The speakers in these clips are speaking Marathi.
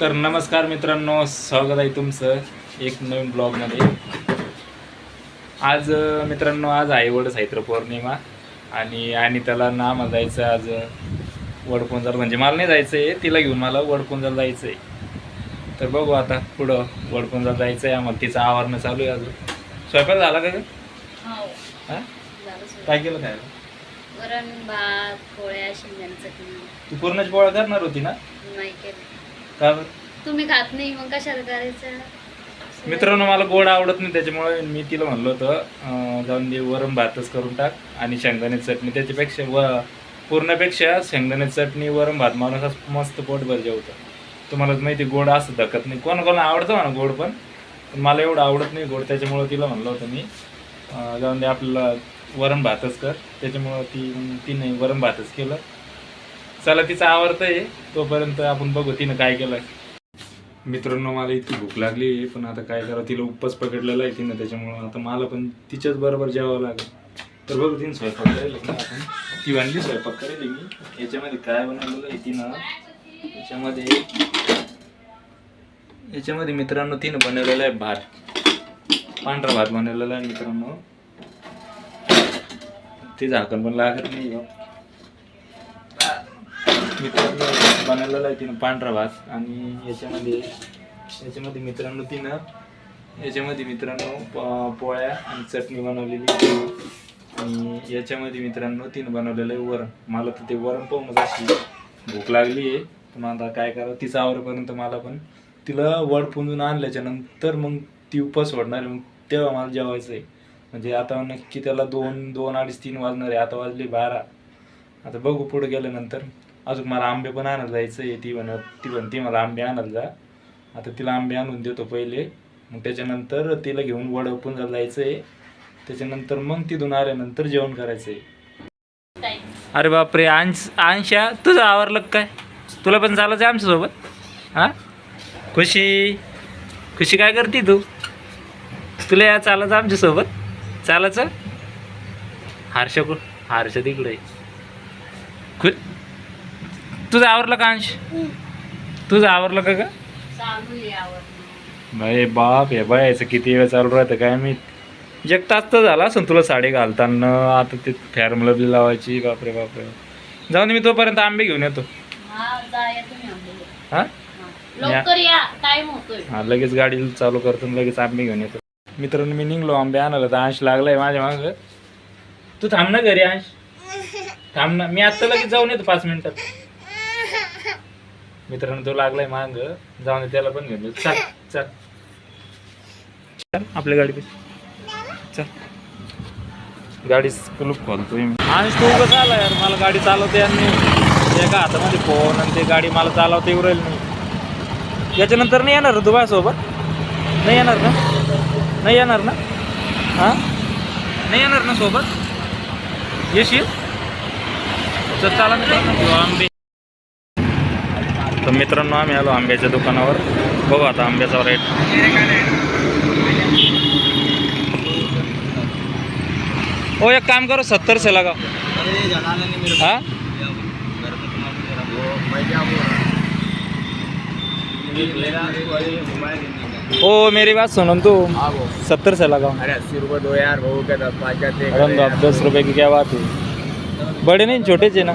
तर नमस्कार मित्रांनो स्वागत आहे तुमचं एक नवीन ब्लॉगमध्ये. आज मित्रांनो आज आहे वड साहित्य पौर्णिमा आणि आणि त्याला ना मला जायचं आज वडपुंजर म्हणजे मला नाही जायचं आहे तिला घेऊन मला वडपुंजर जायचं आहे तर बघू आता पुढं वडपुंजर जायचं आहे आम्हाला तिचं आवरणं चालू आहे अजून. स्वयंपाक झाला का? हो. हा. काय केलं काय वरण भात पोळ्या शेंगदाणे चटणी. तू पूर्णच पोळा करणार होती ना? नाही केलं. का बरं? तुम्ही खात नाही मग कशाला करायचं? मित्रांनो मला गोड आवडत नाही त्याच्यामुळे मी तिला म्हणलं होतं अं, जाऊन दे वरण भातच करून टाक आणि शेंगदाणे चटणी. त्याच्यापेक्षा व पूर्णपेक्षा शेंगदाणे चटणी वरण भात माणूस असं मस्त पोटभर जेवतं. तुम्हाला माहिती गोड असं धकत नाही. कोण कोणाला आवडतं म्हणा गोड पण पण मला एवढं आवडत नाही गोड. त्याच्यामुळं तिला म्हणलं होतं मी अं, जाऊन दे आपल्याला वरण भातच कर. त्याच्यामुळं ती तिने वरण भातच केलं. चला तिचं आवडतं आहे तोपर्यंत आपण बघू तिनं काय केलं मित्रांनो मला इतकी भूक लागली आहे पण आता काय करा तिला उपवास पकडलेला आहे तिनं त्याच्यामुळं आता मला पण तिच्याच बरोबर जेवावं लागेल. तर बघू तिने स्वयंपाक करेल ना आपण ती वांगी स्वयंपाक करेल मी. याच्यामध्ये काय बनवलेलं आहे तिनं? याच्यामध्ये याच्यामध्ये मित्रांनो तिनं बनवलेलं आहे भात. पांढरा भात बनवलेला आहे मित्रांनो. ते झाकण पण लागत नाही. मित्रांनो. बनवलेला आहे तिनं पांढरा भात आणि याच्यामध्ये याच्यामध्ये मित्रांनो तिनं याच्यामध्ये मित्रांनो प- पोळ्या आणि चटणी बनवलेली आणि याच्यामध्ये मित्रांनो तिनं बनवलेलं आहे वरण. मला तर ते वरण पाहूनच अशी भूक लागली आहे. पण आता काय करावं? तिचं आवरपर्यंत मला पण तिला वड पुंजून आणल्याच्या नंतर मग ती उपास सोडणार आहे. मग तेव्हा मला जेवायचं आहे. म्हणजे आता नक्की त्याला दोन दोन अडीच तीन वाजणार आहे. आता वाजले बारा. आता बघू पुढे गेल्यानंतर. अजून मला आंबे पण आणायला जायचं आहे ती म्हणत ती म्हणते मला आंबे आणायला जा. आता तिला आंबे आणून देतो पहिले. मग त्याच्यानंतर तिला घेऊन वड पण जायचं आहे. त्याच्यानंतर मग तिथून आल्यानंतर जेवण करायचं आहे. अरे बापरे अंश अंशा तुझं आवरलं काय? तुला पण चालायचं आहे आमच्यासोबत? हां? खुशी. खुशी काय करते तू? तुला या चालायचं आमच्यासोबत? चालायचं? हर्ष कु हारशा तिकडे आहे. तुझं आवरलं का अंश? तुझं आवरलं का ग? चालू आहे आवडणं बाय बाप हे बायाचं किती वेळ चालू राहतं काय मी एक तास तर झाला असं तुला साडी घालताना. आता ते फॅरमला बी लावायची. बापरे बापरे जाऊन मी तोपर्यंत आंबे घेऊन येतो. हा हां. लवकर या. टाइम होतोय. लगेच गाडी चालू करतो लगेच आंबे घेऊन येतो. मित्रांनो मी निघलो. आंबे आणायला तर अंश लागलाय माझ्या मागं. तू थांब ना घरी अंश. थांब ना. मी आत्ता लगेच जाऊन येतो पाच मिनिटात. मित्रांनो तो लागलाय माग. जाऊन त्याला पण घेऊन चल चल. चल आपल्या गाडी चल. गाडी कुलूप खोलतोय मी. अंश तू कसं आला यार? मला गाडी चालवते आणि एका हातामध्ये फोन आणि ते गाडी मला चालवता राहील नाही. याच्यानंतर नाही येणार तू सोबत नाही येणार ना? नाही येणार ना? हां? नाही येणार ना सोबत? येशील? तर चला घेऊ आंबे तर मित्रांनो आम्ही आलो आंब्याच्या दुकानावर. बघू आता आंब्याचा रेट ओ एक काम करो सत्तर से लगाओ हाँ? ओ मेरी बात सुनो तू. सत्तर से लगाओ अरे अस्सी रुपये दो यार भाऊ क्या दस पाँच का दस रुपए की क्या बात है. बड़े नहीं छोटे चे ना.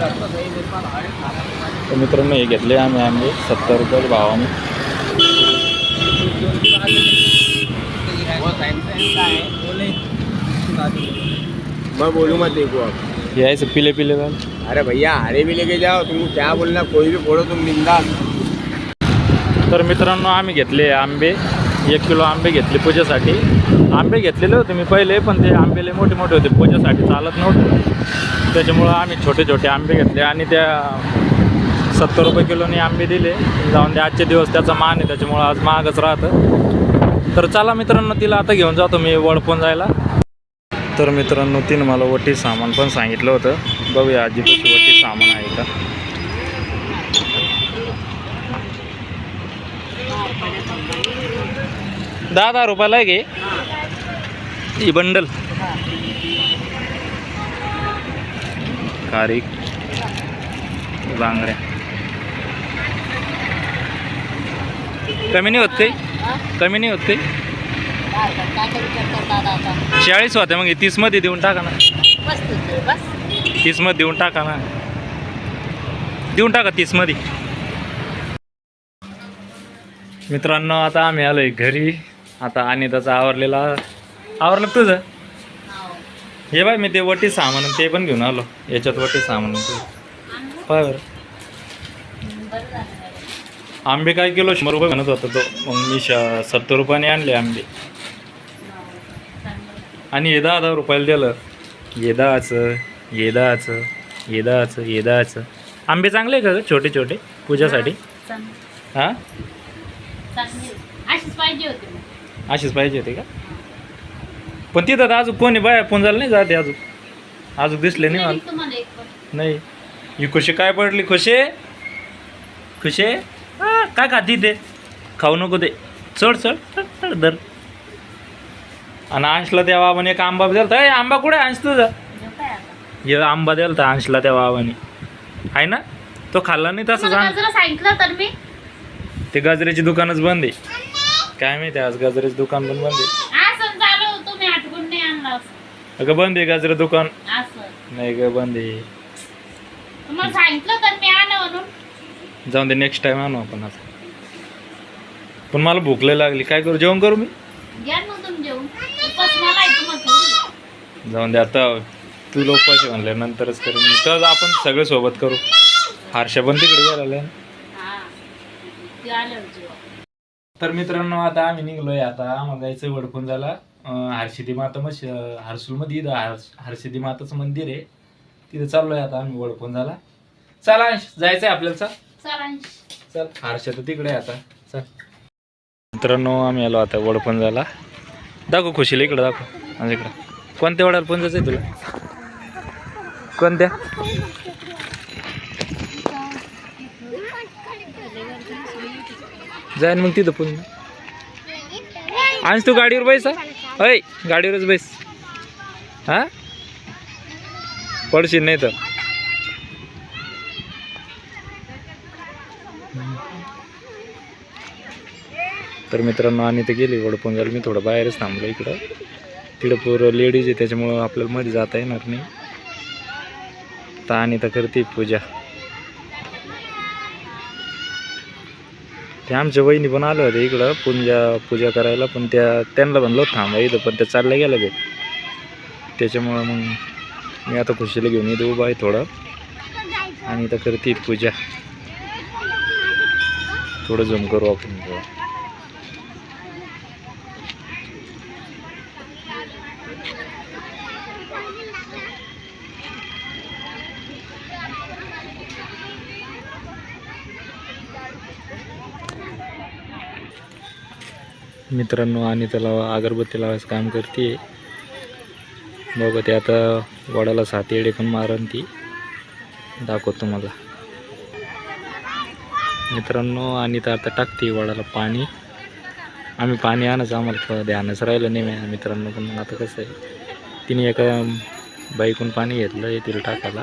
तर मित्रांनो हे घेतले आम्ही आंबे सत्तर रुपये भावाने मैं बोलूँ मत देखो अब हे आहे पिले पिले वाले. अरे भैया हरे भी लेके जाओ तुमको क्या बोलना कोई भी फोड़ो तुम बिंदास तर मित्रांनो आम्ही घेतले आंबे. एक किलो आंबे घेतले पूजेसाठी. आंबे घेतलेले होते मी पहिले पण ते आंबे लय मोठे मोठे होते पूजेसाठी. चालत नव्हते. त्याच्यामुळं आम्ही छोटे छोटे आंबे घेतले आणि त्या सत्तर रुपये किलोने आंबे दिले. जाऊन ते आजचे दिवस त्याचा मान आहे त्याच्यामुळं आज महागच राहतं. तर चला मित्रांनो तिला आता घेऊन जातो मी वडपून जायला. तर मित्रांनो तिनं मला वटी सामान पण सांगितलं होतं. बघूया आजी कशी वटी सामान आहे का. दहा दहा रुपयाला आहे गे ही बंडल. खारीक बांगड्या. कमी नाही होत काही? कमी नाही होत काही? चाळीस होते मग तीसमध्ये देऊन टाका ना. तीसमध्ये तीसमध्ये देऊन टाका ना. देऊन टाका तीसमध्ये मित्रांनो आता आम्ही आलोय घरी. आता आणि त्याचा आवरलेला आवरलं तुझं? हे बाय मी ते वटी सामान ते पण घेऊन आलो. याच्यात वटी सामान. पाय बरं. आंबे काय किलो? शंभर रुपये म्हणत होता तो. मग मी श सत्तर रुपयाने आणले आंबे. आणि दहा दहा रुपयाला दिलं. हे दहाचं हे दहाचं आंबे चांगले आहे का छोटे छोटे? पूजासाठी. हां. अशीच पाहिजे होते का? पण तिथं तर अजून कोणी बाया पुंजाला नाही जाते अजून. अजून दिसले नाही मला. तुम्हाला एक पण. नाही. ही खुशी काय पडली खुशी? खुशी? हा, काय खाती ते? खाऊ नको ते. चढ चढ चढ चढ धर. आणि अंशला त्या बाबाने एक आंबा दिलता. ए आंबा कुठे अंश तुझा? आता? हे आंबा दिलता अंशला त्या बाबाने. आहे ना? तो खाल्ला नाही तसं तुम्हाला सांग गजरा सांगितलं तर मी. ते गजऱ्याची दुकानच बंद आहे. काय माहिती आज गजऱ्याचं दुकान पण बंद आहे असं झालं तुम्ही आठवून नाही आणला असं अगं बंद आहे गजरा दुकान. असं. नाही ग बंद आहे. तुम्हाला सांगितलं तर मी आणा म्हणून. जाऊन दे नेक्स्ट टाइम आणू आपण आता. पण मला भूक लय लागली. काय करू जेवण करू मी? घ्या मग तुम्ही जेवून उपास मला आहे तुम्हाला थोडी. जाऊन दे आता तू लोकपाशी म्हणले नंतरच करू मी. तर आपण सगळे सोबत करू. हारशा पण तिकडे गेलेला हा. ते तर मित्रांनो आता आम्ही निघलोय. आता आम्हाला जायचं वडपून झाला हरसिद्धी माता मग हरसूलमध्ये इथं हर हरसिद्धी माताचं मंदिर आहे. तिथं चाललोय आता आम्ही वडपून झाला. चला अंश, जायचंय आपल्याला चल. चला हर्षा तर तिकडे आहे आता चल. मित्रांनो आम्ही आलो आता वडपण झाला. दाखव खुशीला इकडं दाखव. माझ्या इकडं. कोणत्या वडाला पण जायचं तुला? कोणत्या? जाईन मग तिथं पण आणि तू गाडीवर बैस ऐ अय गाडीवरच बैस. हा? पडशील नाही तर. तर मित्रांनो आणि ते गेली वडपण झालं मी थोडं बाहेरच थांबलो इकडं. तिकडं पोरं लेडीज आहे त्याच्यामुळं आपल्याला मध्ये जाता येणार नाही. तर आणि तर करते पूजा. ते आमच्या वहिनी पण आल्या होत्या इकडं पूजा पूजा करायला पण त्या त्यांना म्हणलं थांबा इथं पण त्या चालल्या गेल्या बे त्याच्यामुळं मग मी आता खुशीला घेऊन येतो उभा आहे थोडं. आणि तर करते पूजा. थोडं जम करू आपण मित्रांनो आणि त्याला अगरबत्ती लावायचं काम करते. बघा ते आता वडाला सात येडे पण मारण ती. दाखवतो मला मित्रांनो आणि तर आता टाकते वडाला पाणी. आम्ही पाणी आणायचं आम्हाला थोडं ध्यानच राहिलं नाही मित्रांनो पण मग आता कसं आहे. तिने एका बाईकून पाणी घेतलं आहे तिला टाकायला.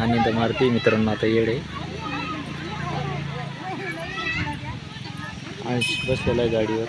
आणि तर मारती मित्रांनो आता येडे. अंश बसलेला आहे गाडीवर.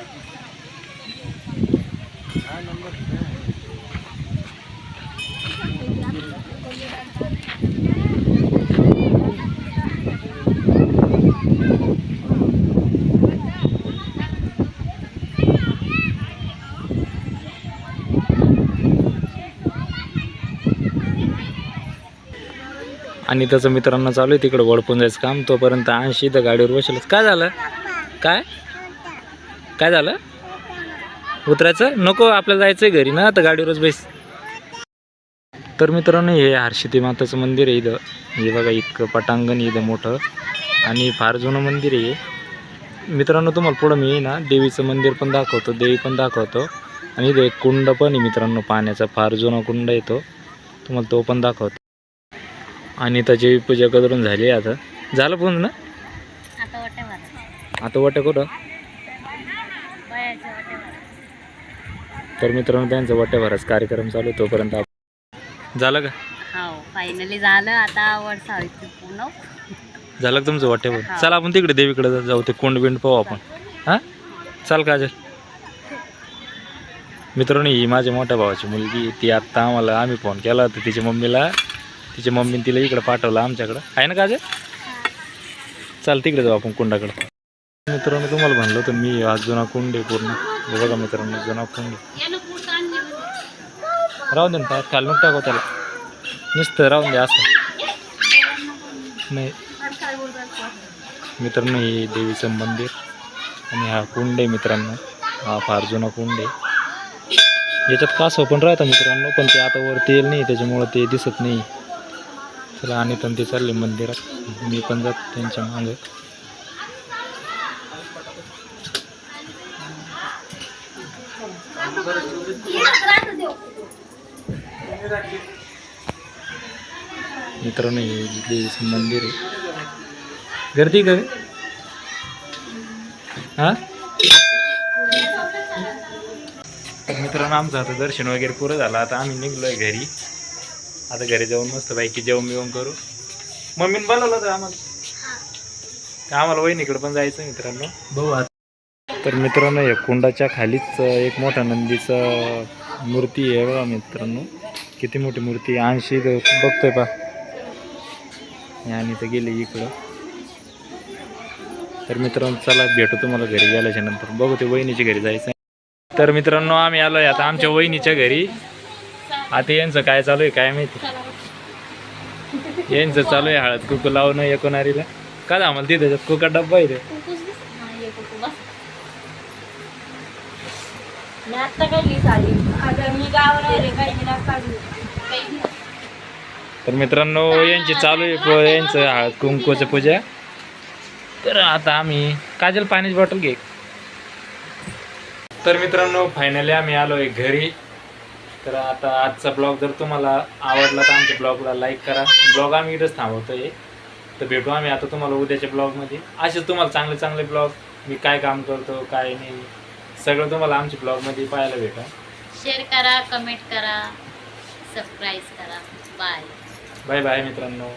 आणि त्याचं मित्रांनो चालू आहे तिकडं वडपून जायचं काम. तोपर्यंत ऐंशी तर गाडीवर बसेलच काय झालं? काय? काय झालं? उतरायचं? नको आपल्याला जायचं आहे घरी ना तर गाडीवरच बैस. तर मित्रांनो हे हर्षिती माताचं मंदिर आहे इथं. हे बघा इतकं पटांगण आहे इथं मोठं. आणि फार जुनं मंदिर आहे मित्रांनो तुम्हाला पुढं मी ना देवीचं मंदिर पण दाखवतो देवी पण दाखवतो. आणि इथं एक कुंड पण आहे मित्रांनो पाण्याचा फार जुना कुंड येतो तुम्हाला तो पण दाखवतो. आणि त्याची पूजा करून झाली आहे आता. झालं पूर्ण ना? आता वाटे भरा आता वाटं कुठं? तर मित्रांनो त्यांचा वाट्याभराच कार्यक्रम चालू तोपर्यंत झालं का? हो फायनली झालं. आता पूर्ण. झालं का तुमचं वाट्यावर चला आपण तिकडे देवीकडे जाऊ. ते कोंड बिंड पाहू आपण. हां? चाल काजल. मित्रांनो ही माझ्या मोठ्या भावाची मुलगी ती आत्ता आम्हाला आम्ही फोन केला होता तिच्या मम्मीला. तिच्या मम्मीने तिला इकडं पाठवलं आमच्याकडं. आहे ना काजे चाल तिकडे जाऊ आपण कुंडाकडं. मित्रांनो तुम्हाला म्हणलं होतं मी आज जुना कुंड आहे पूर्ण. हे बघा मित्रांनो जुना कुंड आहे. राहून दे ना पायात खाल नको टाकू त्याला. नुसतं राहून दे असं. नाही. मित्रांनो हे देवीचं मंदिर आणि हा कुंड आहे मित्रांनो. हा फार जुना कुंड आहे. याच्यात कासव पण राहतं मित्रांनो पण ते आता वरती येईल नाही त्याच्यामुळं ते दिसत नाही. चला आणि पण ते चालले मंदिरात. मी पण जात त्यांच्या मागे. मित्रांनो हे मंदिर आहे. गर्दी का हां? मित्रांनो आमचं आता दर्शन वगैरे पुरं झालं. आता आम्ही निघलोय घरी. आता घरी जाऊन मस्त बाईकी जेवण बिवण करू. मम्मीने बनवलं होतं आम्हाला? आम्हाला वहिनीकडे पण जायचं मित्रांनो? तर मित्रांनो या कुंडाच्या खालीच एक मोठा नंदीचा मूर्ती आहे बघा मित्रांनो. किती मोठी मूर्ती आहे. ऐंशी बघतोय पा आणि तर गेले इकडं. तर मित्रांनो चला भेटू तुम्हाला घरी गेल्याच्यानंतर. बघू ते वहिनीच्या घरी जायचं तर मित्रांनो आम्ही आलोय आता आमच्या वहिनीच्या घरी. आता यांचं काय चालू आहे काय माहिती? यांचं चालू आहे हळद कुकू लावणं एकोणारीला का आम्हाला तिथे त्याच्यात कुकर डब्बा आहे तर मित्रांनो यांची चालू आहे यांचं हळद कुंकूचं पूजा. तर आता आम्ही काजल पाण्याची बॉटल घे. तर मित्रांनो फायनली आम्ही आलो आहे घरी. तर आता आजचा ब्लॉग जर तुम्हाला आवडला तर आमच्या ब्लॉगला लाईक करा. ब्लॉग आम्ही इथंच थांबवतोय. तर भेटू आम्ही आता तुम्हाला उद्याच्या ब्लॉगमध्ये. असेच तुम्हाला चांगले चांगले ब्लॉग मी काय काम करतो काय नाही सगळं तुम्हाला आमच्या ब्लॉगमध्ये पाहायला भेटा शेअर करा कमेंट करा सबस्क्राईब करा. बाय. बाय बाय मित्रांनो.